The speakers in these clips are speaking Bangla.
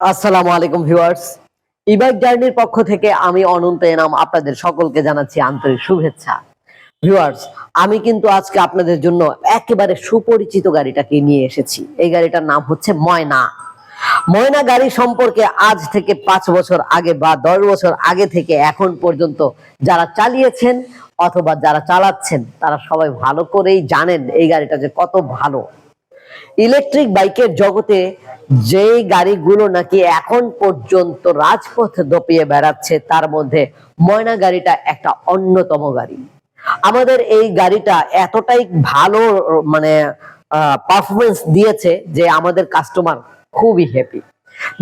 আসসালামু আলাইকুম ভিউয়ার্স। ইবাইক জার্নির পক্ষ থেকে আমি অনন্ত এনাম আপনাদের সকলকে জানাচ্ছি আন্তরিক শুভেচ্ছা। ভিউয়ার্স, আমি কিন্তু আজকে আপনাদের জন্য একেবারে সুপরিচিত গাড়িটাকে নিয়ে এসেছি। এই গাড়িটার নাম হচ্ছে ময়না। ময়না গাড়ি সম্পর্কে আজ থেকে পাঁচ বছর আগে বা দশ বছর আগে থেকে এখন পর্যন্ত যারা চালিয়েছেন অথবা যারা চালাচ্ছেন, তারা সবাই ভালো করেই জানেন এই গাড়িটা যে কত ভালো। ইলেকট্রিক বাইকের জগতে যেই গাড়িগুলো নাকি এখন পর্যন্ত রাজপথে দপিয়ে বেড়াচ্ছে, তার মধ্যে ময়না গাড়িটা একটা অন্যতম গাড়ি। আমাদের এই গাড়িটা এতটাই ভালো মানে পারফরমেন্স দিয়েছে যে আমাদের কাস্টমার খুবই হ্যাপি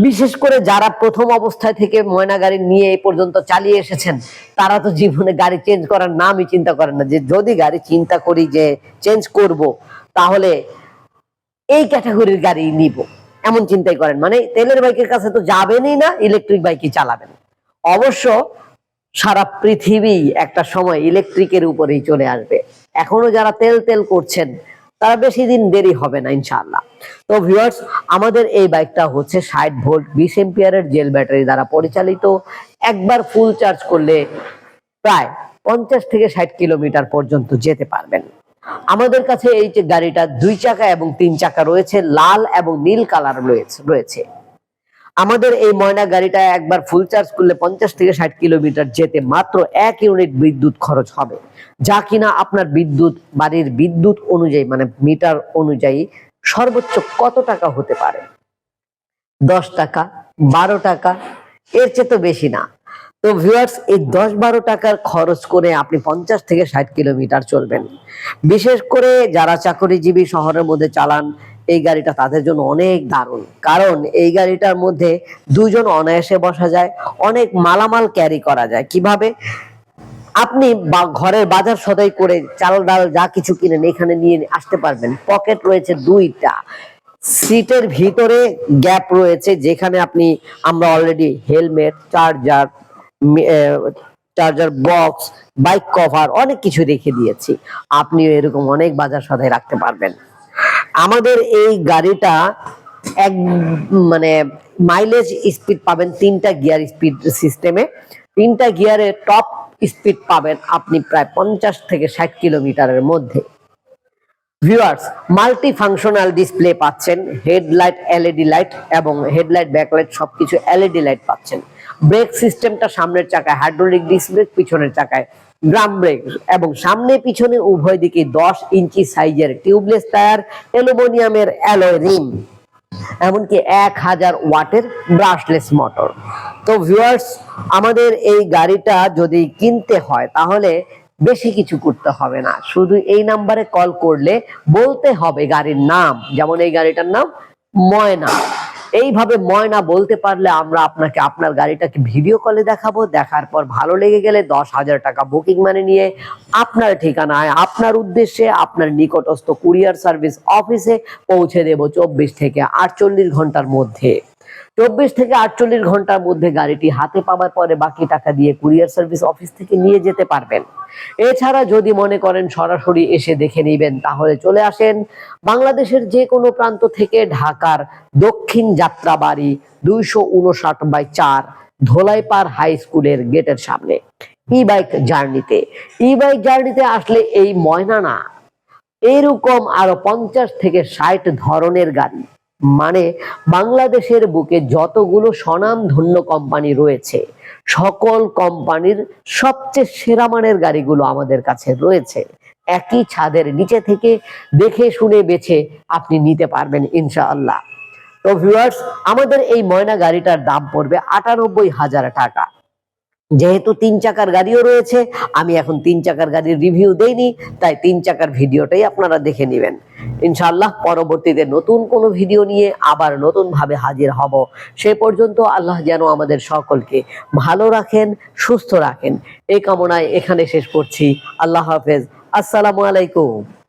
বিশেষ করে যারা প্রথম অবস্থায় থেকে ময়না গাড়ি নিয়ে এই পর্যন্ত চালিয়ে এসেছেন, তারা তো জীবনে গাড়ি চেঞ্জ করার নামই চিন্তা করেন না। যে যদি গাড়ি চিন্তা করি যে চেঞ্জ করব, তাহলে এই ক্যাটাগরির গাড়ি নিব। এমন চিন্তাই করেন। মানে তেলের বাইকের কাছে তো যাবেনই না ইলেকট্রিক বাইকই চালাবেন। অবশ্য সারা পৃথিবী একটা সময় ইলেকট্রিকের উপরেই চলে আসবে। এখনও যারা তেল তেল করছেন, তারা বেশি দিন দেরি হবে না, ইনশাআল্লাহ। তো ভিউয়ার্স আমাদের এই বাইকটা হচ্ছে ষাট ভোল্ট, বিশ এম্পিয়ারের জেল ব্যাটারি দ্বারা পরিচালিত। একবার ফুল চার্জ করলে প্রায় পঞ্চাশ থেকে ষাট কিলোমিটার পর্যন্ত যেতে পারবেন। আমাদের কাছে এই যে গাড়িটা দুই চাকা এবং তিন চাকা রয়েছে, লাল এবং নীল কালার রয়েছে আমাদের এই ময়না গাড়িটা একবার ফুল চার্জ করলে পঞ্চাশ থেকে ষাট কিলোমিটার যেতে মাত্র এক ইউনিট বিদ্যুৎ খরচ হবে। যা কিনা আপনার বিদ্যুৎ, বাড়ির বিদ্যুৎ অনুযায়ী মানে মিটার অনুযায়ী সর্বোচ্চ কত টাকা হতে পারে? দশ টাকা, বারো টাকা, এর চেয়ে তো বেশি না। তো ভিউয়ার্স এই দশ বারো টাকার খরচ করে আপনি পঞ্চাশ থেকে ষাট কিলোমিটার চলবেন। বিশেষ করে যারা চাকরিজীবী শহরের মধ্যে চালান, এই গাড়িটা তাদের জন্য অনেক দারুণ। কারণ এই গাড়িটার মধ্যে দুজন অনায়াসে বসা যায়, অনেক মালামাল ক্যারি করা যায়। কীভাবে? আপনি বা- ঘরের বাজার সদাই করে চাল ডাল যা কিছু কিনেন, এখানে নিয়ে আসতে পারবেন। পকেট রয়েছে দুইটা। সিটের ভিতরে গ্যাপ রয়েছে, যেখানে আপনি, আমরা already helmet charger charger box bike cover অনেক কিছু রেখে দিয়েছি। আপনিও এরকম অনেক বাজার সদাই রাখতে পারবেন। আমাদের এই গাড়িটা এক মানে মাইলেজ স্পিড পাবেন তিনটা গিয়ার স্পিড সিস্টেমে তিনটা গিয়ারে টপ স্পিড পাবেন আপনি প্রায় পঞ্চাশ থেকে ষাট কিলোমিটারের মধ্যে। ভিউয়ার্স মাল্টি ফাংশনাল ডিসপ্লে পাচ্ছেন হেডলাইট এলইডি লাইট এবং হেডলাইট ব্যাকলাইট সবকিছু এলইডি লাইট পাচ্ছেন। ব্রেক সিস্টেমটা সামনের চাকায়, হাইড্রোলিক ডিস্ক ব্রেক পিছনের চাকায় ড্রাম ব্রেক এবং সামনে পিছনে উভয় দিকে দশ ইঞ্চি সাইজের টিউবলেস টায়ার, অ্যালুমিনিয়ামের অ্যালয় রিম, এমনকি এক হাজার ওয়াটের ব্রাশলেস মোটর। তো ভিউয়ার্স, আমাদের এই গাড়িটা যদি কিনতে হয়, তাহলে বেশি কিছু করতে হবে না। শুধু এই নাম্বারে কল করলে বলতে হবে গাড়ির নাম। যেমন এই গাড়িটার নাম ময়না। এইভাবে ময়না বলতে পারলে আমরা আপনাকে, আপনার গাড়িটাকে ভিডিও কলে দেখাবো, দেখার পর ভালো লেগে গেলে দশ হাজার টাকা বুকিং মানে নিয়ে আপনার ঠিকানায়, আপনার উদ্দেশ্যে, আপনার নিকটস্থ কুরিয়ার সার্ভিস অফিসে পৌঁছে দেব চব্বিশ থেকে আটচল্লিশ ঘণ্টার মধ্যে। চব্বিশ থেকে আটচল্লিশ ঘণ্টার মধ্যে গাড়িটি হাতে পাওয়ার পরে বাকি টাকা দিয়ে কুরিয়ার সার্ভিস অফিস থেকে নিয়ে যেতে পারবেন। এছাড়া যদি মনে করেন সরাসরি এসে দেখে নেবেন, তাহলে চলে আসেন বাংলাদেশের যে কোনো প্রান্ত থেকে ঢাকার দক্ষিণ যাত্রাবাড়ি দুইশো উনষাট বাই চার ধোলাইপাড় হাই স্কুলের গেটের সামনে। ই বাইক জার্নিতে ই বাইক জার্নিতে আসলে এই ময়না না। এরকম আরও পঞ্চাশ থেকে ষাট ধরনের গাড়ি। মানে বাংলাদেশের বুকে যতগুলো স্বনামধন্য কোম্পানি রয়েছে, সকল কোম্পানির সবচেয়ে সেরা মানের গাড়িগুলো আমাদের কাছে রয়েছে। একই ছাদের নিচে থেকে দেখে শুনে বেছে আপনি নিতে পারবেন ইনশাআল্লাহ। তো ভিউয়ার্স আমাদের এই ময়না গাড়িটার দাম পড়বে আটানব্বই হাজার টাকা। যেহেতু তিন চাকার গাড়িও রয়েছে, আমি এখন তিন চাকার গাড়ির রিভিউ দেইনি, তাই তিন চাকার ভিডিওটাই আপনারা দেখে নেবেন। ইনশাআল্লাহ পরবর্তীতে নতুন কোনো ভিডিও নিয়ে আবার নতুন ভাবে হাজির হব। সে পর্যন্ত আল্লাহ যেন আমাদের সকলকে ভালো রাখেন, সুস্থ রাখেন। এই কামনায় এখানে শেষ করছি। আল্লাহ হাফেজ। আসসালামু আলাইকুম।